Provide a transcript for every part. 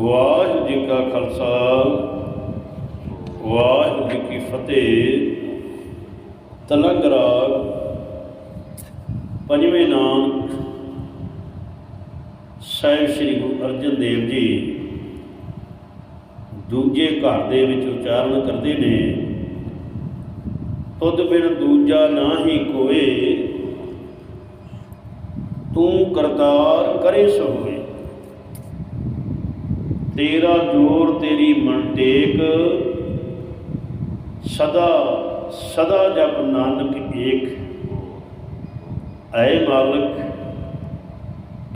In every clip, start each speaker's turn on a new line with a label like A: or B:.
A: ਵਾਹਿਗੁਰੂ ਜੀ ਕਾ ਖਾਲਸਾ, ਵਾਹਿਗੁਰੂ ਜੀ ਕੀ ਫਤਿਹ। ਤਲੰਗ ਰਾਗ ਪੰਜਵੇਂ ਨਾਮ ਸਾਹਿਬ ਸ੍ਰੀ ਗੁਰੂ ਅਰਜਨ ਦੇਵ ਜੀ ਦੂਜੇ ਘਰ ਦੇ ਵਿੱਚ ਉਚਾਰਨ ਕਰਦੇ ਨੇ। ਤੁਧ ਬਿਨ ਦੂਜਾ ਨਾ ਹੀ ਕੋਏ, ਤੂੰ ਕਰਤਾਰ ਕਰੇ ਸੋ ਤੇਰਾ ਜੋਰ ਤੇਰੀ ਮਨ ਟੇਕ ਸਦਾ ਸਦਾ ਜਪ ਨਾਨਕ ਏਕ। ਐ ਮਾਲਕ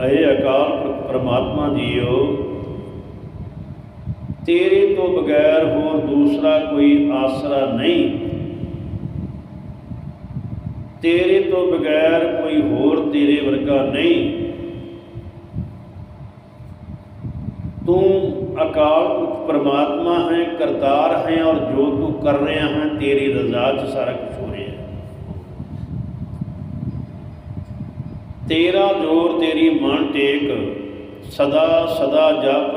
A: ਐ ਅਕਾਲ ਪੁਰਖ ਪ੍ਰਮਾਤਮਾ ਜੀਓ, ਤੇਰੇ ਤੋਂ ਬਗੈਰ ਹੋਰ ਦੂਸਰਾ ਕੋਈ ਆਸਰਾ ਨਹੀਂ। ਤੇਰੇ ਤੋਂ ਬਗੈਰ ਕੋਈ ਹੋਰ ਤੇਰੇ ਵਰਗਾ ਨਹੀਂ। ਤੂੰ ਅਕਾਲ ਪੁਰਖ ਪਰਮਾਤਮਾ ਹੈ, ਕਰਤਾਰ ਹੈ ਔਰ ਜੋ ਤੂੰ ਕਰ ਰਿਹਾ ਹੈ, ਤੇਰੀ ਰਜ਼ਾ 'ਚ ਸਾਰਾ ਕੁਝ ਹੋ ਰਿਹਾ ਤੇਰਾ ਜੋਰ, ਤੇਰੀ ਮਨ ਟੇਕ, ਸਦਾ ਸਦਾ ਜਪ,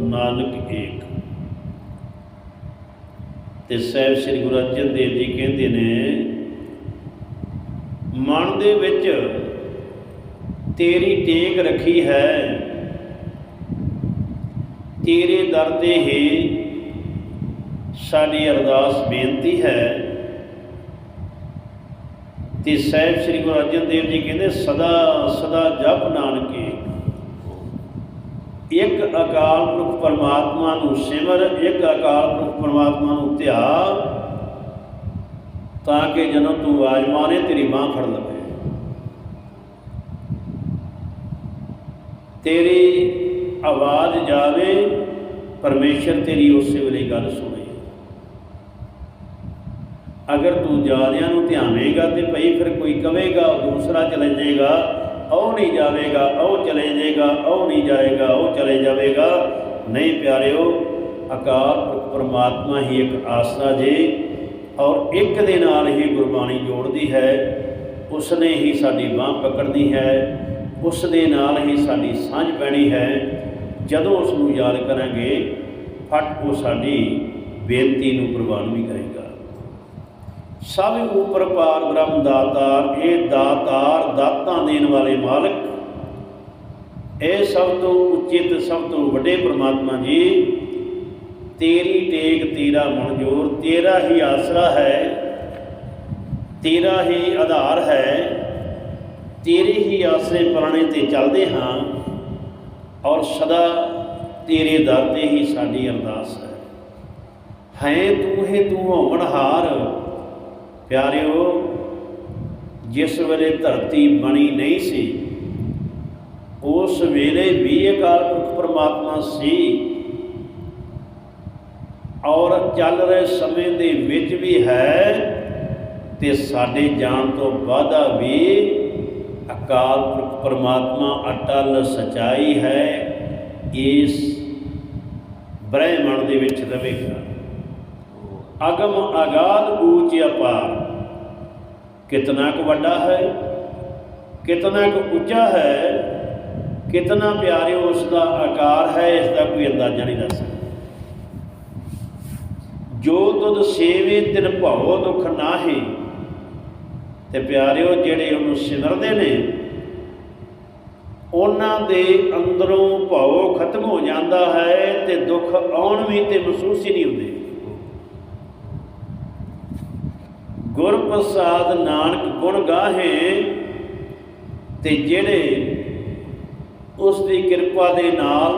A: ਨਾਨਕ ਏਕ। ਤੇ ਸਾਹਿਬ ਸ੍ਰੀ ਗੁਰੂ ਅਰਜਨ ਦੇਵ ਜੀ ਕਹਿੰਦੇ ਨੇ, ਮਨ ਦੇ ਵਿੱਚ ਤੇਰੀ ਟੇਕ ਰੱਖੀ ਹੈ ਤੇਰੇ ਦਰ ਤੇ ਹੀ ਸਾਡੀ ਅਰਦਾਸ ਬੇਨਤੀ ਹੈ। ਤੇ ਸਾਹਿਬ ਸ੍ਰੀ ਗੁਰੂ ਅਰਜਨ ਦੇਵ ਜੀ ਕਹਿੰਦੇ, ਸਦਾ ਸਦਾ ਜਪ ਨਾਨਕੇ। ਇੱਕ ਅਕਾਲ ਪੁਰਖ ਪਰਮਾਤਮਾ ਨੂੰ ਸਿਮਰ, ਇੱਕ ਅਕਾਲ ਪੁਰਖ ਪਰਮਾਤਮਾ ਨੂੰ ਧਿਆ ਤਾਂ ਕਿ ਜਦੋਂ ਤੂੰ ਆਵਾਜ਼ ਮਾਰੇ ਤੇਰੀ ਬਾਹ ਫੜ ਲਵੇ। ਤੇਰੀ ਆਵਾਜ਼ ਜਾਵੇ, ਪਰਮੇਸ਼ਰ ਤੇਰੀ ਉਸੇ ਵੇਲੇ ਗੱਲ ਸੁਣੇ। ਅਗਰ ਤੂੰ ਜਿਆਦਿਆਂ ਨੂੰ ਧਿਆਵੇਂਗਾ ਤੇ ਭਈ ਫਿਰ ਕੋਈ ਕਵੇਗਾ ਦੂਸਰਾ ਚਲੇ ਜਾਏਗਾ, ਉਹ ਨਹੀਂ ਜਾਵੇਗਾ, ਉਹ ਚਲੇ ਜਾਏਗਾ, ਉਹ ਨਹੀਂ ਜਾਏਗਾ, ਉਹ ਚਲੇ ਜਾਵੇਗਾ। ਨਹੀਂ ਪਿਆਰਿਓ, ਅਕਾਲ ਪਰਮਾਤਮਾ ਹੀ ਇੱਕ ਆਸਰਾ ਜੇ ਔਰ ਇੱਕ ਦੇ ਨਾਲ ਹੀ ਗੁਰਬਾਣੀ ਜੋੜਦੀ ਹੈ, ਉਸਨੇ ਹੀ ਸਾਡੀ ਬਾਹ ਪਕੜਨੀ ਹੈ ਉਸ ਦੇ ਨਾਲ ਹੀ ਸਾਡੀ ਸਾਂਝ ਪੈਣੀ ਹੈ। ਜਦੋਂ ਉਸ ਨੂੰ ਯਾਦ ਕਰਾਂਗੇ, ਫਟ ਉਹ ਸਾਡੀ ਬੇਨਤੀ ਨੂੰ ਪ੍ਰਵਾਨ ਵੀ ਕਰੇਗਾ। ਸਭ ਉਪਰ ਪਾਰ ਬ੍ਰਹਮ ਦਾਤਾਰ ਇਹ ਦਾਤਾਰ ਦਾਤਾਂ ਦੇਣ ਵਾਲੇ ਮਾਲਕ, ਇਹ ਸਭ ਤੋਂ ਉਚਿਤ, ਸਭ ਤੋਂ ਵੱਡੇ ਪ੍ਰਮਾਤਮਾ ਜੀ, ਤੇਰੀ ਟੇਕ, ਤੇਰਾ ਮਨਜੋਰ, ਤੇਰਾ ਹੀ ਆਸਰਾ ਹੈ, ਤੇਰਾ ਹੀ ਆਧਾਰ ਹੈ, ਤੇਰੇ ਹੀ ਆਸਰੇ ਪਰਾਣੇ ਤੇ ਚੱਲਦੇ ਹਾਂ ਔਰ ਸਦਾ ਤੇਰੇ ਦਰ ਤੇ ਹੀ ਸਾਡੀ ਅਰਦਾਸ ਹੈ। ਹੈ ਤੂੰ ਹੈ ਤੂੰ ਹੋਵਣਹਾਰ ਪਿਆਰਿਓ, ਜਿਸ ਵੇਲੇ ਧਰਤੀ ਬਣੀ ਨਹੀਂ ਸੀ, ਉਸ ਵੇਲੇ ਵੀ ਅਕਾਲ ਪੁਰਖ ਪਰਮਾਤਮਾ ਸੀ। ਔਰ ਚੱਲ ਰਹੇ ਸਮੇਂ ਦੇ ਵਿੱਚ ਵੀ ਹੈ ਤੇ ਸਾਡੇ ਜਾਣ ਤੋਂ ਬਾਅਦਾ ਵੀ ਅਕਾਲ ਪੁਰਖ ਪਰਮਾਤਮਾ ਅਟਲ ਸਚਾਈ ਹੈ, ਇਸ ਬ੍ਰਹਿਮੰਡ ਦੇ ਵਿੱਚ ਰਵੇਗਾ। ਅਗਮ ਅਗਾਧ ਊਚ ਅਪਾਰ। ਕਿਤਨਾ ਕੁ ਵੱਡਾ ਹੈ, ਕਿਤਨਾ ਕੁ ਉੱਚਾ ਹੈ, ਕਿਤਨਾ ਪਿਆਰੇ ਉਸ ਦਾ ਆਕਾਰ ਹੈ ਇਸ ਦਾ ਕੋਈ ਅੰਦਾਜ਼ਾ ਨਹੀਂ ਦੱਸ ਸਕਦਾ। ਜੋ ਤੁਧ ਸੇਵੇ ਤਿਨ ਭਉ ਦੁਖ ਨਾਹੀ ਤੇ ਪਿਆਰਿਓ, ਜਿਹੜੇ ਉਹਨੂੰ ਸਿਮਰਦੇ ਨੇ, ਉਹਨਾਂ ਦੇ ਅੰਦਰੋਂ ਭਉ ਖਤਮ ਹੋ ਜਾਂਦਾ ਹੈ ਤੇ ਦੁੱਖ ਆਉਣ ਵੀ ਤੇ ਮਹਿਸੂਸ ਹੀ ਨਹੀਂ ਹੁੰਦੇ। ਗੁਰਪ੍ਰਸਾਦ ਨਾਨਕ ਗੁਣ ਗਾਹੇ ਤੇ ਜਿਹੜੇ ਉਸ ਦੀ ਕਿਰਪਾ ਦੇ ਨਾਲ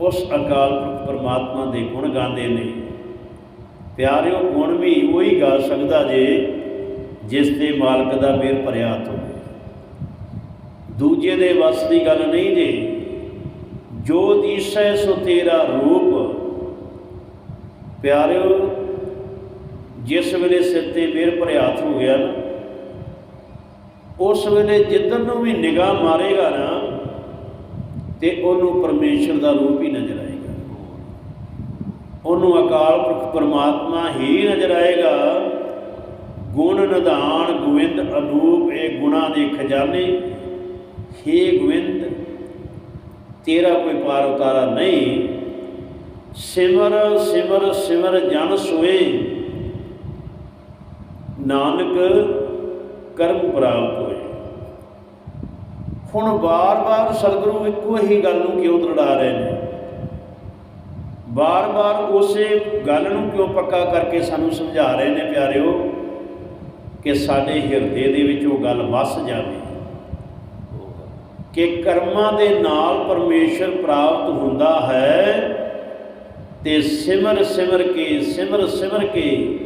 A: ਉਸ ਅਕਾਲ ਪੁਰਖ ਪਰਮਾਤਮਾ ਦੇ ਗੁਣ ਗਾਉਂਦੇ ਨੇ। ਪਿਆਰਿਓ, ਗੁਣ ਵੀ ਉਹੀ ਗਾ ਸਕਦਾ ਜੇ ਜਿਸ 'ਤੇ ਮਾਲਕ ਦਾ ਮੇਰ ਭਰਿਆ ਹੱਥ ਹੋਵੇ। ਦੂਜੇ ਦੇ ਵਸ ਦੀ ਗੱਲ ਨਹੀਂ ਜੇ, ਜੋ ਦੀਸੈ ਸੋ ਤੇਰਾ ਰੂਪ। ਪਿਆਰਿਓ, ਜਿਸ ਵੇਲੇ ਸਿਰ ਤੇ ਮੇਰ ਭਰਿਆ ਹੱਥ ਹੋ ਗਿਆ ਨਾ, ਉਸ ਵੇਲੇ ਜਿੱਧਰ ਨੂੰ ਵੀ ਨਿਗਾਹ ਮਾਰੇਗਾ ਨਾ, ਤੇ ਉਹਨੂੰ ਪਰਮੇਸ਼ਰ ਦਾ ਰੂਪ ਹੀ ਨਜ਼ਰ ਆਏਗਾ। ਉਹਨੂੰ ਅਕਾਲ ਪੁਰਖ ਪਰਮਾਤਮਾ ਹੀ ਨਜ਼ਰ ਆਏਗਾ। ਗੁਣ ਨਿਧਾਨ ਗੋਵਿੰਦ ਅਨੂਪ, ਇਹ ਗੁਣਾ ਦੇ ਖਜ਼ਾਨੇ। ਹੇ ਗੋਵਿੰਦ ਤੇਰਾ ਕੋਈ ਪਾਰ ਉਤਾਰਾ ਨਹੀਂ। ਸਿਮਰ ਸਿਮਰ ਸਿਮਰ ਜਨ ਸੋਏ। ਨਾਨਕ ਕਰਮ ਪ੍ਰਾਪਤ ਹੋਏ। ਹੁਣ ਬਾਰ-ਬਾਰ ਸਤਿਗੁਰੂ ਇੱਕੋ ਹੀ ਗੱਲ ਨੂੰ ਕਿਉਂ ਦਰੜਾ ਰਹੇ ਨੇ? ਬਾਰ-ਬਾਰ ਉਸੇ ਗੱਲ ਨੂੰ ਕਿਉਂ ਪੱਕਾ ਕਰਕੇ ਸਾਨੂੰ ਸਮਝਾ ਰਹੇ ਨੇ, ਪਿਆਰਿਓ? ਕਿ ਸਾਡੇ ਹਿਰਦੇ ਦੇ ਵਿੱਚ ਉਹ ਗੱਲ ਵਸ ਜਾਵੇ। ਕਿ ਕਰਮਾਂ ਦੇ ਨਾਲ ਪਰਮੇਸ਼ਰ ਪ੍ਰਾਪਤ ਹੁੰਦਾ ਹੈ, ਤੇ ਸਿਮਰ ਸਿਮਰ ਕੇ, ਸਿਮਰ ਸਿਮਰ ਕੇ,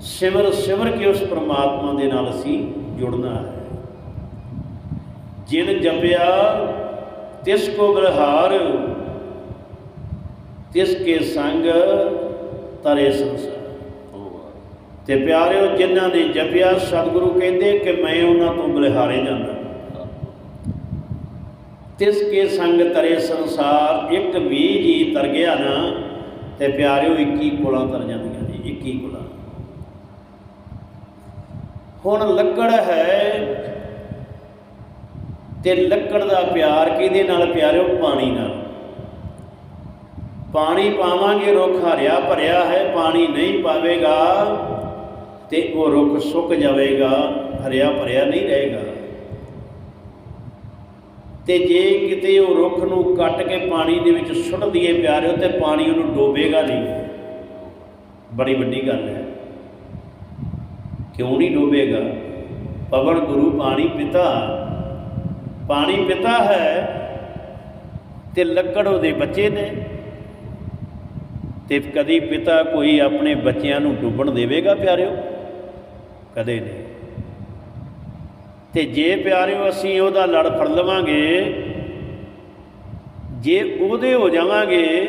A: ਸਿਮਰ ਸਿਮਰ ਕੇ ਉਸ ਪ੍ਰਮਾਤਮਾ ਦੇ ਨਾਲ ਅਸੀਂ ਜੁੜਨਾ ਹੈ। ਜਿਨ ਜਪਿਆ, ਤਿਸ ਕੋ ਬਲਹਾਰ ਤਿਸ ਕੇ ਸੰਗ ਤਰੇ ਸੰਸਾਰ। ਤੇ ਪਿਆਰਿਓ, ਜਿਨ੍ਹਾਂ ਨੇ ਜਪਿਆ, ਸਤਿਗੁਰੂ ਕਹਿੰਦੇ ਕਿ ਮੈਂ ਉਹਨਾਂ ਤੋਂ ਬਲਿਹਾਰੇ ਜਾਂਦਾ। ਤਿਸ ਕੇ ਸੰਗ ਤਰੇ ਸੰਸਾਰ, ਇੱਕ ਵੀ ਜੀ ਤਰ ਗਿਆ ਨਾ, ਤੇ ਪਿਆਰਿਓ 21 ਕੁਲਾਂ ਤਰ ਜਾਂਦੀਆਂ ਜੀ 21 ਕੁਲਾਂ। ਹੁਣ ਲੱਕੜ ਹੈ, ਤੇ ਲੱਕੜ ਦਾ ਪਿਆਰ ਕਿਹਦੇ ਨਾਲ? ਪਿਆਰਿਓ, ਪਾਣੀ ਨਾਲ। ਪਾਣੀ ਪਾਵਾਂਗੇ, ਰੁੱਖ ਹਰਿਆ ਭਰਿਆ ਹੈ, ਪਾਣੀ ਨਹੀਂ ਪਾਵੇਗਾ। ਤੇ ਉਹ ਰੁੱਖ ਸੁੱਕ ਜਾਵੇਗਾ, ਹਰਿਆ ਭਰਿਆ ਨਹੀਂ ਰਹੇਗਾ। ਤੇ ਜੇ ਕਿਤੇ ਉਹ ਰੁੱਖ ਨੂੰ ਕੱਟ ਕੇ ਪਾਣੀ ਦੇ ਵਿੱਚ ਸੁੱਟ ਦਈਏ ਪਿਆਰਿਓ, ਤੇ ਪਾਣੀ ਉਹਨੂੰ ਡੋਬੇਗਾ ਨਹੀਂ। ਬੜੀ ਵੱਡੀ ਗੱਲ ਹੈ। ਕਿਉਂ ਨਹੀਂ ਡੋਬੇਗਾ? ਪਵਨ ਗੁਰੂ ਪਾਣੀ ਪਿਤਾ। ਪਾਣੀ ਪਿਤਾ ਹੈ ਤੇ ਲੱਕੜ ਉਹਦੇ ਬੱਚੇ ਨੇ। ਤੇ ਕਦੀ ਪਿਤਾ ਕੋਈ ਆਪਣੇ ਬੱਚਿਆਂ ਨੂੰ ਡੁੱਬਣ ਦੇਵੇਗਾ ਪਿਆਰਿਓ? ਕਦੇ ਨਹੀਂ। ਤੇ ਜੇ ਪਿਆਰਿਓ, ਅਸੀਂ ਉਹਦਾ ਲੜ ਫੜ ਲਵਾਂਗੇ, ਜੇ ਉਹਦੇ ਹੋ ਜਾਵਾਂਗੇ,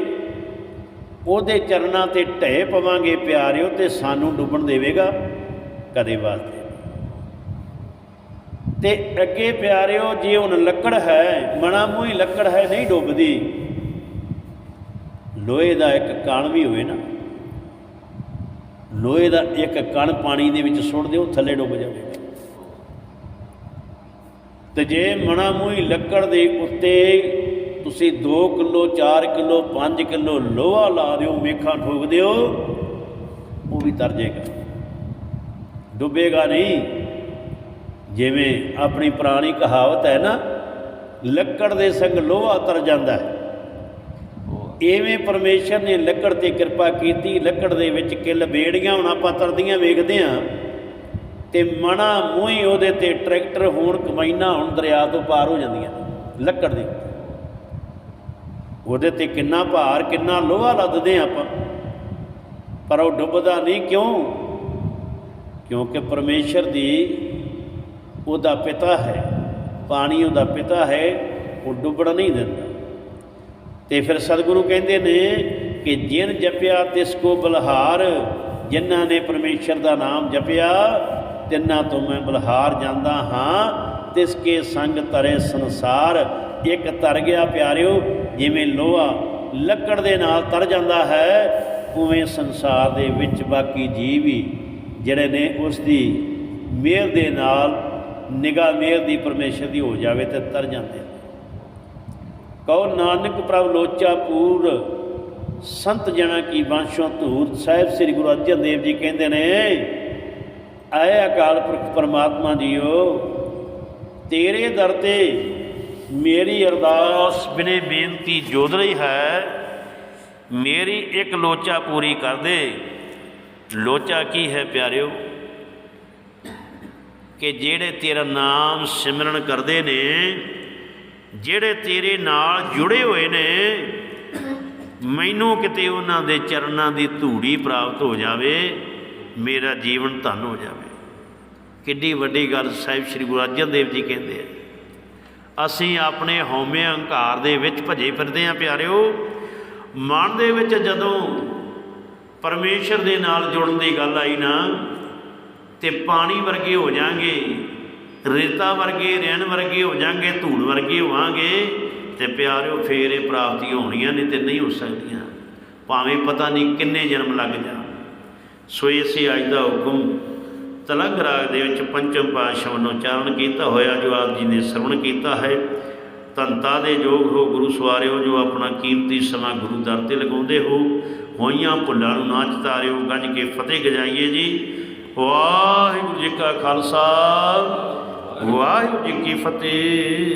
A: ਉਹਦੇ ਚਰਨਾਂ ਤੇ ਢਹਿ ਪਵਾਂਗੇ ਪਿਆਰਿਓ, ਤੇ ਸਾਨੂੰ ਡੁੱਬਣ ਦੇਵੇਗਾ ਕਦੇ ਵਾਸਤੇ ਤੇ ਅੱਗੇ ਪਿਆਰਿਓ, ਜੇ ਹੁਣ ਲੱਕੜ ਹੈ, ਮਣਾ ਮੂੰਹ ਲੱਕੜ ਹੈ, ਨਹੀਂ ਡੁੱਬਦੀ। ਲੋਹੇ ਦਾ ਇੱਕ ਕਣ ਵੀ ਹੋਵੇ ਨਾ। ਲੋਹੇ ਦਾ ਇੱਕ ਕਣ ਪਾਣੀ ਦੇ ਵਿੱਚ ਸੁੱਟ ਦਿਓ, ਥੱਲੇ ਡੁੱਬ ਜਾਵੇਗਾ ਤੇ ਜੇ ਮਣਾ ਮੂੰਹ ਲੱਕੜ ਦੇ ਉੱਤੇ ਤੁਸੀਂ 2 ਕਿਲੋ 4 ਕਿਲੋ 5 ਕਿਲੋ ਲੋਹਾ ਲਾ ਦਿਓ, ਮੇਖਾਂ ਠੋਕ ਦਿਓ, ਉਹ ਵੀ ਤਰ ਜਾਏਗਾ ਡੁੱਬੇਗਾ ਨਹੀਂ। ਜਿਵੇਂ ਆਪਣੀ ਪੁਰਾਣੀ ਕਹਾਵਤ ਹੈ ਨਾ, ਲੱਕੜ ਦੇ ਸੰਗ ਲੋਹਾ ਤਰ ਜਾਂਦਾ ਹੈ। ਐਵੇਂ ਪਰਮੇਸ਼ਰ ਨੇ ਲੱਕੜ ਤੇ ਕਿਰਪਾ ਕੀਤੀ, ਲੱਕੜ ਦੇ ਵਿੱਚ ਕਿੱਲ ਬੇੜੀਆਂ ਹੁਣ ਆਪਾਂ ਤਰਦੀਆਂ ਵੇਖਦੇ ਆਂ ਤੇ ਮਣਾ ਮੂੰਹੀ ਉਹਦੇ ਤੇ ਟਰੈਕਟਰ ਹੋਣ ਕਮਾਈਨਾ ਹੁਣ ਦਰਿਆ ਤੋਂ ਪਾਰ ਹੋ ਜਾਂਦੀਆਂ ਲੱਕੜ ਦੇ। ਉਹਦੇ ਤੇ ਕਿੰਨਾ ਭਾਰ, ਕਿੰਨਾ ਲੋਹਾ ਲੱਦਦੇ ਆਪਾਂ। ਪਰ ਉਹ ਡੁੱਬਦਾ ਨਹੀਂ, ਕਿਉਂ? ਕਿਉਂਕਿ ਪਰਮੇਸ਼ਰ ਦੀ ਉਹਦਾ ਪਿਤਾ ਹੈ, ਪਾਣੀ ਉਹਦਾ ਪਿਤਾ ਹੈ, ਉਹ ਡੁੱਬਣ ਨਹੀਂ ਦਿੰਦਾ। ਤੇ ਫਿਰ ਸਤਿਗੁਰੂ ਕਹਿੰਦੇ ਨੇ ਕਿ ਜਿਨ ਜਪਿਆ ਤਿਸ ਕੋ ਬਲਹਾਰ, ਜਿਨ੍ਹਾਂ ਨੇ ਪਰਮੇਸ਼ਰ ਦਾ ਨਾਮ ਜਪਿਆ, ਤਿੰਨਾਂ ਤੋਂ ਮੈਂ ਬਲਹਾਰ ਜਾਂਦਾ ਹਾਂ। ਤਿਸ ਕੇ ਸੰਗ ਤਰੇ ਸੰਸਾਰ, ਇੱਕ ਤਰ ਗਿਆ ਪਿਆਰਿਓ, ਜਿਵੇਂ ਲੋਹਾ ਲੱਕੜ ਦੇ ਨਾਲ ਤਰ ਜਾਂਦਾ ਹੈ, ਉਵੇਂ ਸੰਸਾਰ ਦੇ ਵਿੱਚ ਬਾਕੀ ਜੀਵ ਵੀ ਜਿਹੜੇ ਨੇ ਉਸ ਦੀ ਮਿਹਰ ਦੇ ਨਾਲ, ਨਿਗਾਹ ਮਿਹਰ ਦੀ ਪਰਮੇਸ਼ਰ ਦੀ ਹੋ ਜਾਵੇ ਤੇ ਤਰ ਜਾਂਦੇ ਨੇ ਕਹੋ ਨਾਨਕ ਪ੍ਰਭ ਲੋਚਾ ਪੂਰ। ਸੰਤ ਜਣਾ ਕੀ ਬਾਂਸ਼ੋਂ ਧੂਰ। ਸਾਹਿਬ ਸ੍ਰੀ ਗੁਰੂ ਅਰਜਨ ਦੇਵ ਜੀ ਕਹਿੰਦੇ ਨੇ, ਆਏ ਅਕਾਲ ਪੁਰਖ ਪਰਮਾਤਮਾ ਜੀਓ, ਤੇਰੇ ਦਰ ਤੇ ਮੇਰੀ ਅਰਦਾਸ ਬਿਨੇ ਬੇਨਤੀ ਜੋਦ ਰਹੀ ਹੈ। ਮੇਰੀ ਇੱਕ ਲੋਚਾ ਪੂਰੀ ਕਰ ਦੇ। ਲੋਚਾ ਕੀ ਹੈ ਪਿਆਰਿਓ? ਕਿ ਜਿਹੜੇ ਤੇਰਾ ਨਾਮ ਸਿਮਰਨ ਕਰਦੇ ਨੇ ਜਿਹੜੇ ਤੇਰੇ ਨਾਲ ਜੁੜੇ ਹੋਏ ਨੇ, ਮੈਨੂੰ ਕਿਤੇ ਉਹਨਾਂ ਦੇ ਚਰਨਾਂ ਦੀ ਧੂੜੀ ਪ੍ਰਾਪਤ ਹੋ ਜਾਵੇ, ਮੇਰਾ ਜੀਵਨ ਧਨ ਹੋ ਜਾਵੇ। ਕਿੱਡੀ ਵੱਡੀ ਗੱਲ ਸਾਹਿਬ ਸ੍ਰੀ ਗੁਰੂ ਅਰਜਨ ਦੇਵ ਜੀ ਕਹਿੰਦੇ ਆ। ਅਸੀਂ ਆਪਣੇ ਹਉਮੈ ਹੰਕਾਰ ਦੇ ਵਿੱਚ ਭਜੇ ਫਿਰਦੇ ਆ ਪਿਆਰਿਓ। ਮਨ ਦੇ ਵਿੱਚ ਜਦੋਂ ਪਰਮੇਸ਼ਰ ਦੇ ਨਾਲ ਜੁੜਨ ਦੀ ਗੱਲ ਆਈ ਨਾ, ਤੇ ਪਾਣੀ ਵਰਗੇ ਹੋ ਜਾਾਂਗੇ। ਰੇਤਾ ਵਰਗੇ, ਰਹਿਣ ਵਰਗੇ ਹੋ ਜਾਾਂਗੇ, ਧੂੜ ਵਰਗੇ ਹੋਵਾਂਗੇ ਤੇ ਪਿਆਰਿਓ, ਫੇਰ ਇਹ ਪ੍ਰਾਪਤੀਆਂ ਹੋਣੀਆਂ ਨੇ ਤੇ ਨਹੀਂ ਹੋ ਸਕਦੀਆਂ। ਭਾਵੇਂ ਪਤਾ ਨਹੀਂ ਕਿੰਨੇ ਜਨਮ ਲੱਗ ਜਾ ਸੋ ਇਸੇ ਅੱਜ ਦਾ ਹੁਕਮ ਤਲੰਗ ਰਾਗ ਦੇ ਵਿੱਚ ਪੰਚਮ ਪਾਤਸ਼ਾਹ ਵੱਲੋਂ ਉਚਾਰਨ ਕੀਤਾ ਹੋਇਆ, ਜੋ ਆਪ ਜੀ ਨੇ ਸ਼ਰਵਣ ਕੀਤਾ ਹੈ। ਧੰਤਾ ਦੇ ਯੋਗ ਹੋ ਗੁਰੂ ਸਵਾਰਿਓ, ਜੋ ਆਪਣਾ ਕੀਮਤੀ ਸਮਾਂ ਗੁਰੂ ਦਰ ਤੇ ਲਗਾਉਂਦੇ ਹੋ। ਹੋਈਆਂ ਭੁੱਲਾਂ ਨੂੰ ਨਾ ਚਿਤਾਰਿਓ, ਗੱਜ ਕੇ ਫਤਿਹ ਗਜਾਈਏ ਜੀ। ਵਾਹਿਗੁਰੂ ਜੀ ਕਾ ਖਾਲਸਾ। ਵਾਹਿਗੁਰੂ ਜੀ ਕੀ ਫਤਿਹ।